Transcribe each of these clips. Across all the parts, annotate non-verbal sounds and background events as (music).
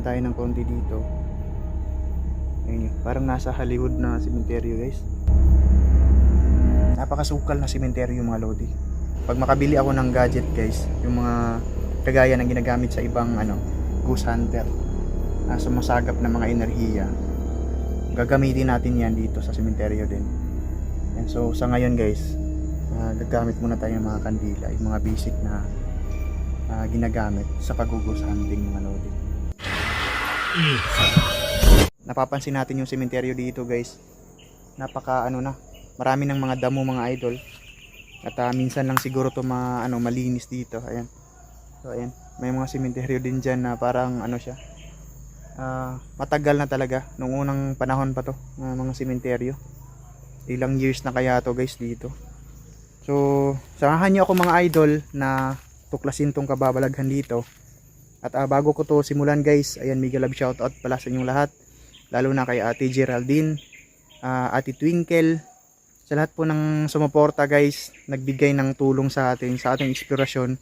na tayo ng konti dito. Ayun yun. Parang nasa Hollywood na sementeryo guys. Napakasukal na sementeryo mga lodi. Pag makabili ako ng gadget guys, yung mga kagaya ng ginagamit sa ibang ano, goose hunter na sumasagap na mga enerhiya gagamitin natin yan dito sa sementeryo din and so sa ngayon guys ah, gagamit muna tayo ng mga kandila yung mga basic na ah, ginagamit sa pag-goose hunting mga lodi napapansin natin yung sementeryo dito guys. Napaka ano na marami ng mga damo mga idol. At ah, minsan lang siguro to ma, ano, malinis dito ayan. So ayan may mga sementeryo din dyan na parang ano siya ah, matagal na talaga. Nung unang panahon pa to ng mga sementeryo. Ilang years na kaya to guys dito. So samahan niyo ako mga idol na tuklasin tong kababalaghan dito at ah, bago ko to simulan guys ayan mega love shoutout pala sa inyong lahat lalo na kay ate Geraldine ah, ate Twinkle sa lahat po ng sumuporta guys nagbigay ng tulong sa atin sa ating inspirasyon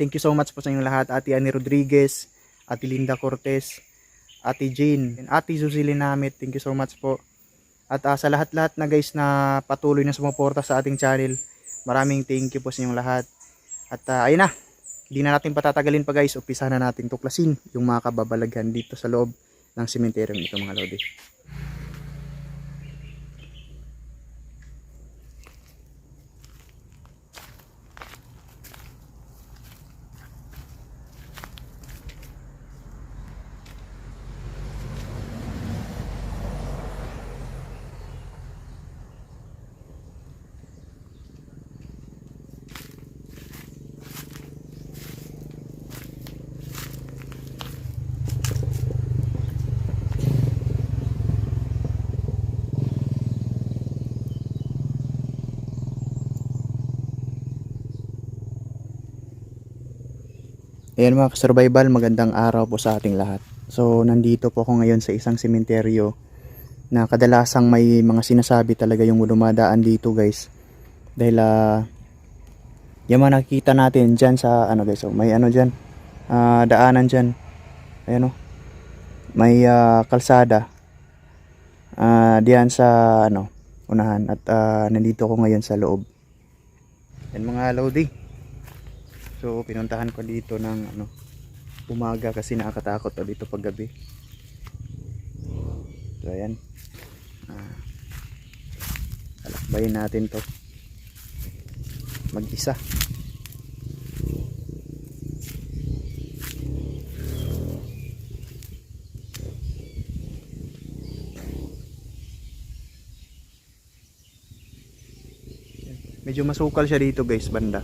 thank you so much po sa inyong lahat ate Annie Rodriguez ate Linda Cortez Ate Jane, and Ate Suzy Linamit, thank you so much po. At ah, sa lahat-lahat na guys na patuloy na sumuporta sa ating channel, maraming thank you po sa inyong lahat. At ah, ayun na, hindi na natin patatagalin pa guys, umpisa na natin tuklasin yung mga kababalaghan dito sa loob ng sementeryo ito mga lodi. Ayan mga survival magandang araw po sa ating lahat. So, nandito po ako ngayon sa isang sementeryo na kadalasang may mga sinasabi talaga yung dumadaan dito guys. Dahil ah yung mga nakikita natin dyan sa ano guys, so may ano dyan, ah, daanan dyan. Ayan o. May ah, kalsada. Ah, diyan sa ano, unahan at ah, nandito ako ngayon sa loob. Yan mga lodi. So pinuntahan ko dito ng ano umaga kasi nakakatakot to dito pag gabi. So ayan. Ah, alakbayin natin to. Mag-isa. Medyo masukal siya dito guys banda.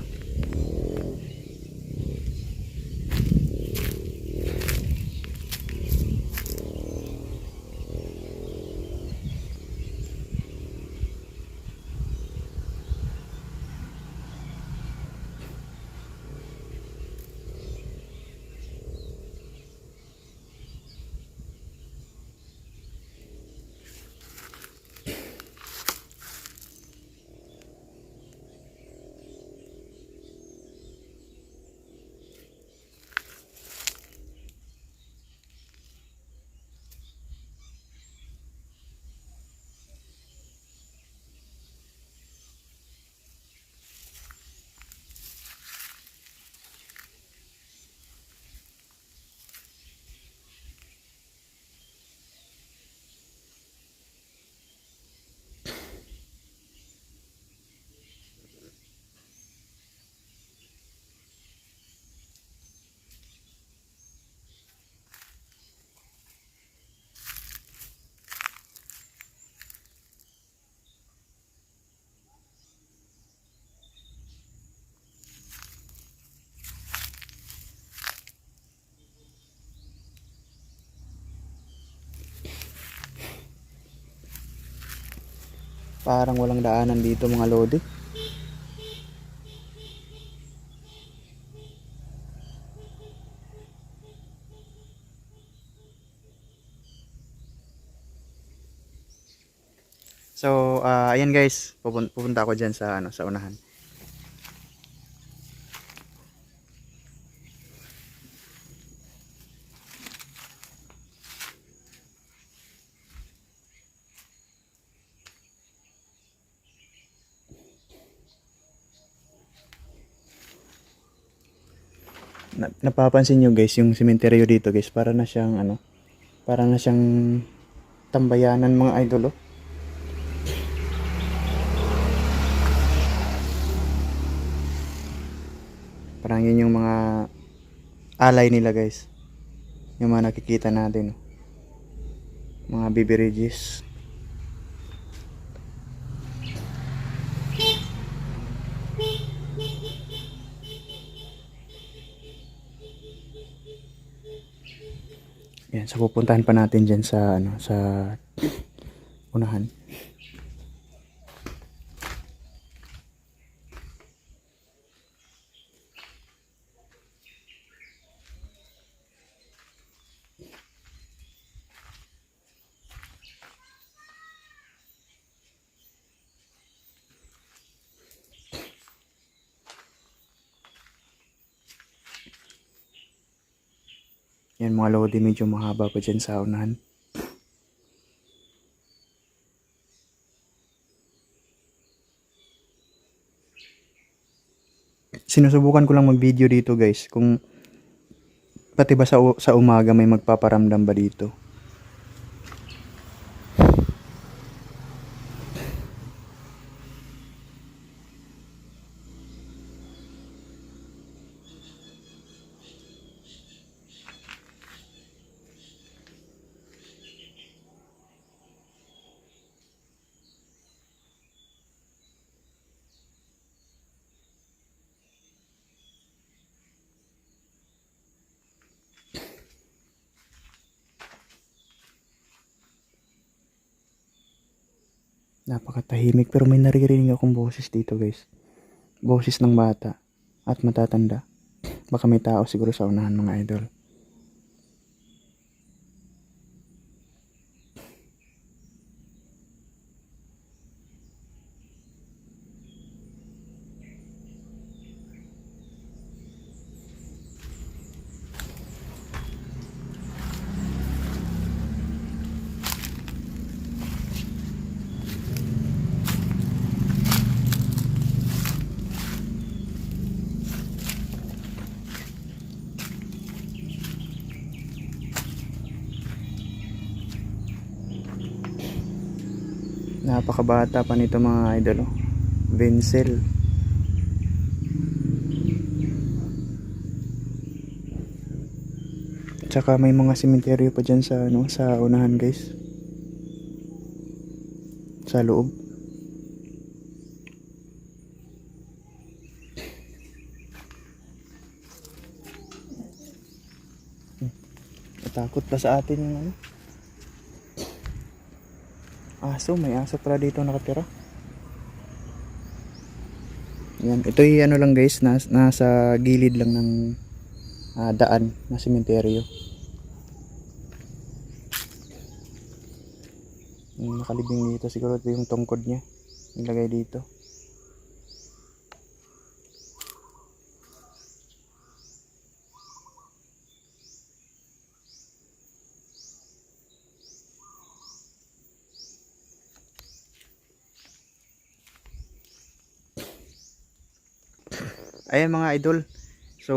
Parang walang daanan dito mga lodi. So, ah, ayan guys, pupun- pupunta ako diyan sa ano, sa unahan. na, napapansin nyo guys, yung sementeryo dito guys, para na siyang ano, para na siyang tambayanan mga idol oh. Parang yun yung mga alay nila guys. Yung mga nakikita natin. oh. Mga beverages. Yan, so pupuntahan pa natin dyan sa ano, sa unahan. Yan mga lodi, medyo mahaba pa dyan sa unahan. Sinusubukan ko lang mag-video dito guys. Kung pati ba sa, sa umaga may magpaparamdam ba dito. Napakatahimik pero may naririnig akong boses dito guys. Boses ng bata at matatanda. Baka may tao siguro sa unahan mga idol. Napakabata pa nito mga idol. Oh. Vincel. Tsaka may mga sementeryo pa dyan sa, ano, sa unahan guys. Sa loob. Hmm. Natakot pa sa atin yung ano. Aso, may aso pala dito nakatira. Yan, ito yung ano lang guys, nas, nasa gilid lang ng ah, daan na sementeryo. Nakalibing dito, siguro ito yung tungkod niya. Nilagay dito. Ayan mga idol. So,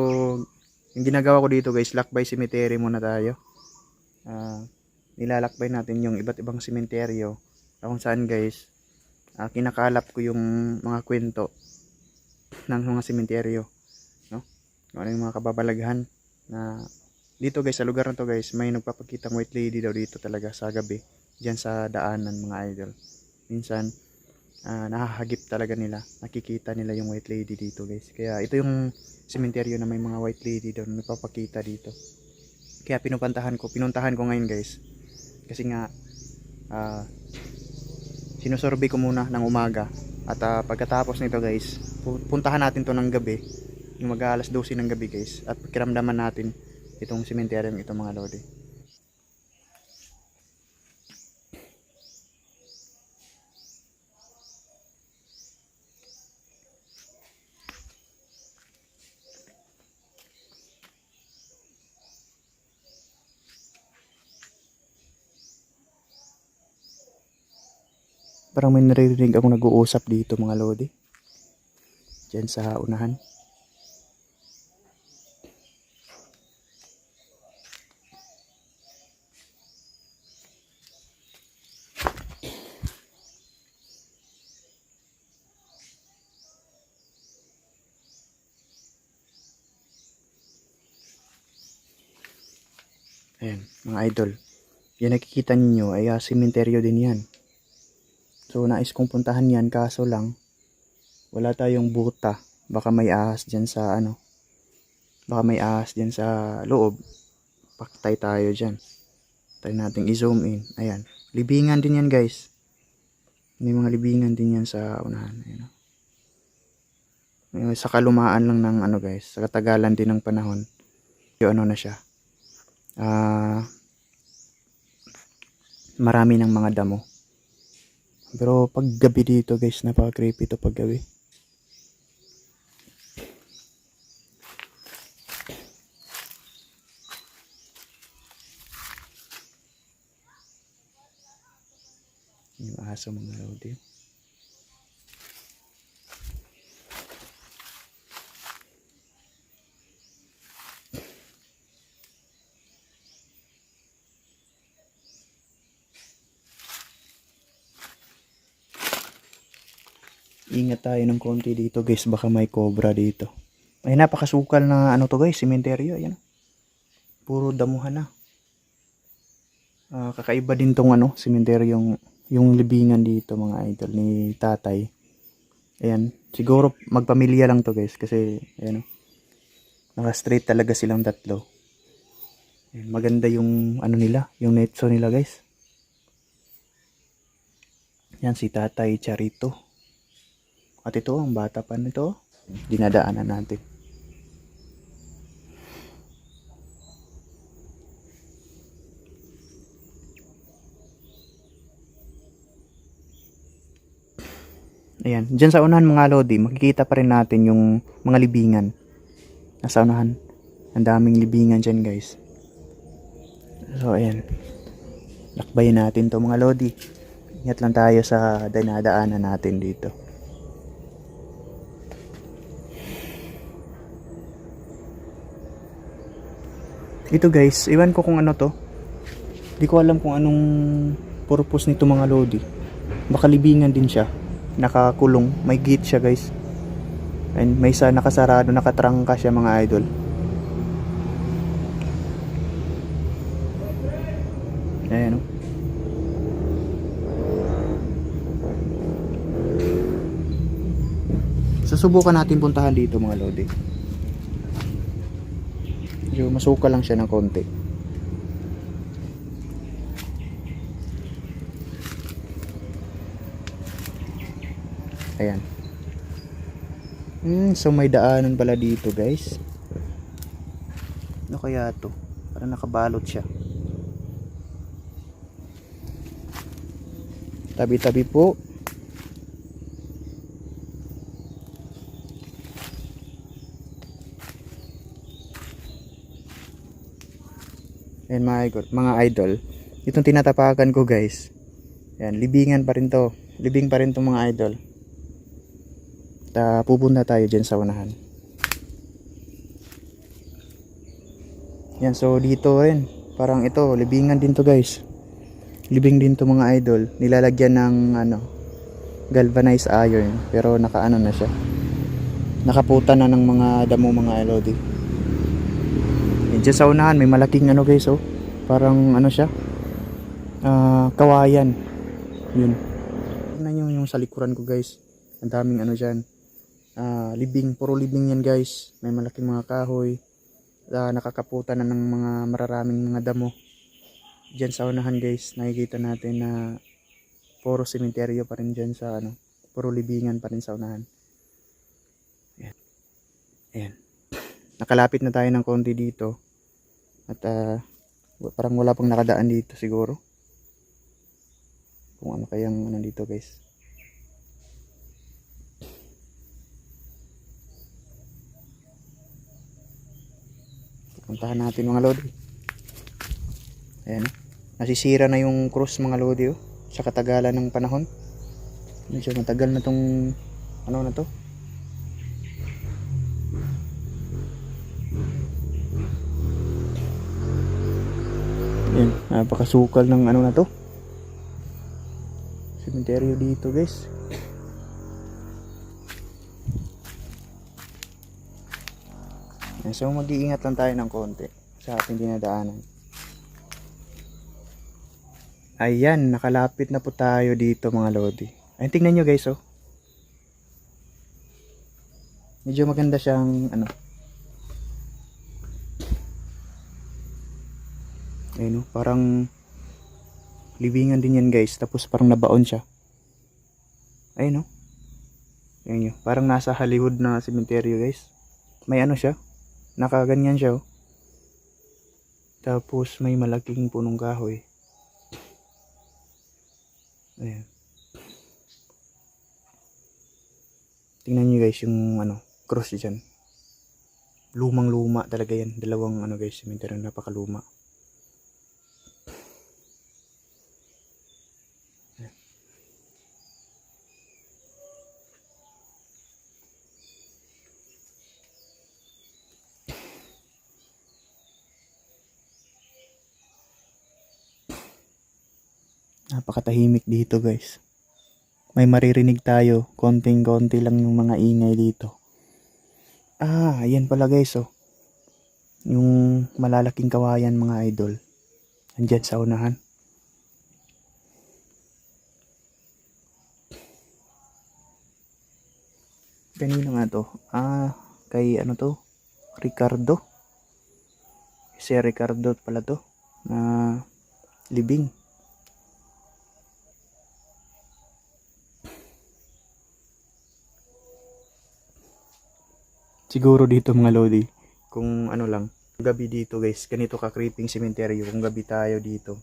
yung ginagawa ko dito guys, lakbay cemetery muna tayo. Ah, nilalakbay natin yung iba't ibang sementeryo. Kung saan guys, ah, kinakalap ko yung mga kwento ng mga sementeryo. No? Ano yung mga kababalaghan na dito guys, sa lugar na to guys, may nagpapakitang white lady daw dito talaga sa gabi. Diyan sa daanan mga idol. Minsan, ah, nahahagip talaga nila. Nakikita nila yung white lady dito guys. Kaya ito yung sementeryo na may mga white lady doon nagpapakita dito. Kaya pinupuntahan ko, pinuntahan ko ngayon guys. Kasi nga ah sinusurvey ko muna ng umaga at ah, pagkatapos nito guys, pu- puntahan natin to ng gabi. Yung mag alas 12 ng gabi guys at pakiramdaman natin itong sementeryo ito mga lodi. Parang may naririnig akong nag-uusap dito mga lodi. Diyan sa unahan. Ayan, mga idol. Yan nakikita ninyo ay uh, sementeryo din yan. So nais kong puntahan yan kaso lang wala tayong buta. Baka may ahas dyan sa ano. Baka may ahas dyan sa loob. Paktay tayo dyan. Try natin i-zoom in. Ayan. Libingan din yan guys. May mga libingan din yan sa unahan. Ayan. oh. Sa kalumaan lang ng ano guys. Sa katagalan din ng panahon. Yung ano na siya. Ah... marami ng mga damo. Pero pag gabi dito guys, napaka-creepy to pag gabi. Yung aso mga lodi. Ingat tayo ng konti dito guys, baka may cobra dito. Ay napakasukal na ano to guys, sementeryo, ayan. Puro damuhan na. Ah, kakaiba din tong ano, sementeryo yung yung libingan dito mga idol ni tatay. Ayan, siguro magpamilya lang to guys kasi ayan oh. Naka-straight talaga silang tatlo. Ayan, maganda yung ano nila, yung netso nila guys. Yan si Tatay Charito. At ito, ang bata pa nito, dinadaanan natin. Ayan, dyan sa unahan mga lodi, makikita pa rin natin yung mga libingan. Nasa unahan, ang daming libingan dyan guys. So, ayan. Lakbayin natin to mga lodi. Ingat lang tayo sa dinadaanan natin dito. Ito guys, iwan ko kung ano to. Di ko alam kung anong purpose nito mga lodi. Baka libingan din siya. Nakakulong. May gate siya guys. And may isa nakasarado, nakatrangka siya mga idol. Ayan o. Susubukan natin puntahan dito mga lodi. Medyo masuka lang siya ng konti. Ayan. Hmm, so may daanan pala dito guys. Ano kaya to? Parang nakabalot siya. Tabi-tabi po. Ayan mga mga idol. Itong tinatapakan ko guys. Ayan, libingan pa rin to. Libing pa rin to mga idol. Ta pupunta tayo dyan sa unahan. Yan, so dito rin. Parang ito, libingan din to guys. Libing din to mga idol. Nilalagyan ng ano, galvanized iron. Pero nakaano na siya. Nakaputa na ng mga damo mga LOD. Yan, dyan sa unahan, may malaking ano guys, oh. Parang ano siya. ah kawayan. Yun. Tignan nyo yung sa likuran ko guys. Ang daming ano dyan. Ah, libing, puro libing yan guys. May malaking mga kahoy. Ah, nakakaputan na ng mga mararaming mga damo. Diyan sa unahan guys, nakikita natin na puro sementeryo pa rin dyan sa ano. Puro libingan pa rin sa unahan. Ayan. Ayan. Nakalapit na tayo ng konti dito. At ah, parang wala pang nakadaan dito siguro. Kung ano kayang ano dito guys. Puntahan natin mga lodi. Ayan. oh. Nasisira na yung cross mga lodi oh. Sa katagalan ng panahon. Medyo matagal na tong ano na to. Napakasukal ng ano na to. Cemetery dito guys. So mag-iingat lang tayo ng konti sa ating dinadaanan. Ayan, nakalapit na po tayo dito mga lodi. Ayun, tingnan nyo guys, oh. Medyo maganda siyang, ano. Ayun, oh, parang libingan din yan guys. Tapos parang nabaon siya. Ayun, oh. Ayun yun. Parang nasa Hollywood na cemetery guys. May ano siya. Nakaganyan siya, oh. Tapos may malaking punong kahoy. Ayan. Tingnan nyo guys yung ano, cross dyan. Lumang luma talaga yan. Dalawang ano guys, cemetery na napakaluma. Napakatahimik dito guys. May maririnig tayo. Konting-konti lang yung mga ingay dito. Ah, ayan pala guys oh. Yung malalaking kawayan mga idol. Andyan sa unahan. Kanino nga to? Ah, kay ano to? Ricardo. Si Ricardo pala to. Na libing. Siguro dito mga lodi. Kung ano lang gabi dito guys ganito ka creeping cemetery kung gabi tayo dito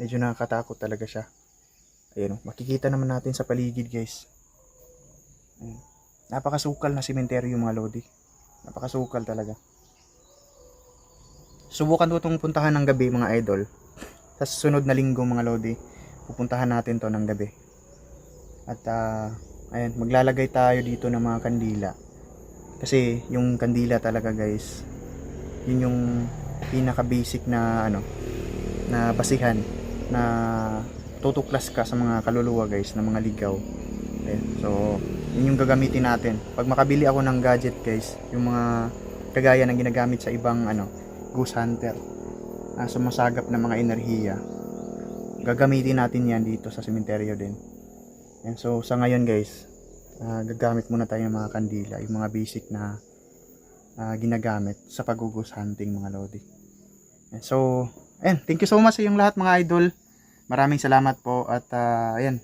medyo nakakatakot talaga siya. Ayun makikita naman natin sa paligid guys. Napakasukal na cemetery mga lodi. Napakasukal talaga. Subukan ko itong puntahan ng gabi mga idol. (laughs) Sa susunod na linggo mga lodi pupuntahan natin to ng gabi. At ah, ayun maglalagay tayo dito ng mga kandila kasi yung kandila talaga guys, yun yung pinaka basic na ano na basihan na tutuklas ka sa mga kaluluwa guys, na mga ligaw. Ayan. So, yun yung gagamitin natin. Pag makabili ako ng gadget guys, yung mga kagaya ng ginagamit sa ibang ano, goose hunter na sumasagap na mga enerhiya. Gagamitin natin yan dito sa sementeryo din. Ayan. So, sa ngayon guys, ah, gagamit muna tayo ng mga kandila, yung mga basic na ah, ginagamit sa pagugus hunting mga lodi. Ayan, So, ayan, thank you so much sa inyong lahat mga idol. Maraming salamat po at ah, ayan.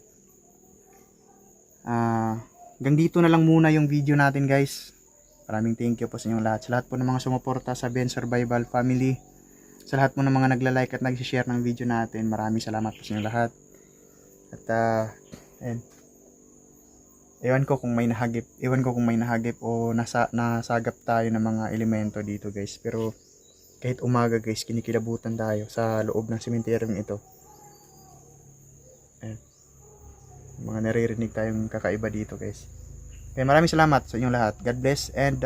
Ah, hanggang dito na lang muna yung video natin guys. Maraming thank you po sa inyong lahat. Sa lahat po ng mga sumuporta sa Ben Survival Family. Sa lahat po ng mga nagla-like at nag-share ng video natin. Maraming salamat po sa inyong lahat. At ah, ayan. Ewan ko kung may nahagip, ewan ko kung may nahagip o nasa, nasagap tayo ng mga elemento dito guys. Pero kahit umaga guys, kinikilabutan tayo sa loob ng sementeryong ito. Ayan. Mga naririnig tayong kakaiba dito guys. Kaya maraming salamat sa inyong lahat. God bless and